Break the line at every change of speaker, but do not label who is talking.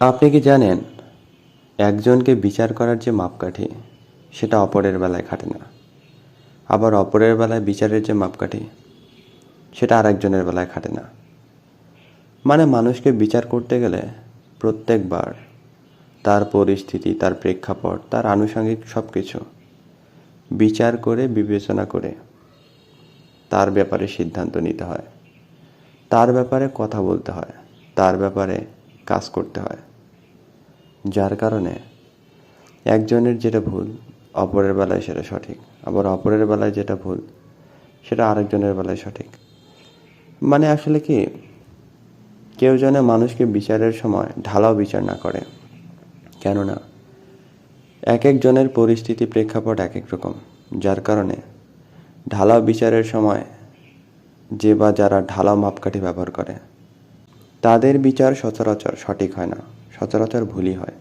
আপনি কি জানেন, একজনকে বিচার করার যে মাপকাঠি, সেটা অপরের বেলায় খাটে না। আবার অপরের বেলায় বিচারের যে মাপকাঠি, সেটা আরেকজনের বেলায় খাটে না। মানে মানুষকে বিচার করতে গেলে প্রত্যেকবার তার পরিস্থিতি, তার প্রেক্ষাপট, তার আনুষঙ্গিক সব কিছু বিচার করে, বিবেচনা করে তার ব্যাপারে সিদ্ধান্ত নিতে হয়। তার ব্যাপারে কথা বলতে হয়। তার ব্যাপারে কাজ করতে হয়। যার কারণে একজনের যেটা ভুল, অপরের বেলায় সেটা সঠিক। আবার অপরের বেলায় যেটা ভুল, সেটা আরেকজনের বেলায় সঠিক। মানে আসলে কি, কেউ যেন মানুষকে বিচারের সময় ঢালাও বিচার না করে। কেননা এক একজনের পরিস্থিতি প্রেক্ষাপট এক এক রকম। যার কারণে ঢালাও বিচারের সময় যে বা যারা ঢালাও মাপকাঠি ব্যবহার করে তাদের বিচার সচরাচর সঠিক হয় না সচরাচর ভুলই হয়।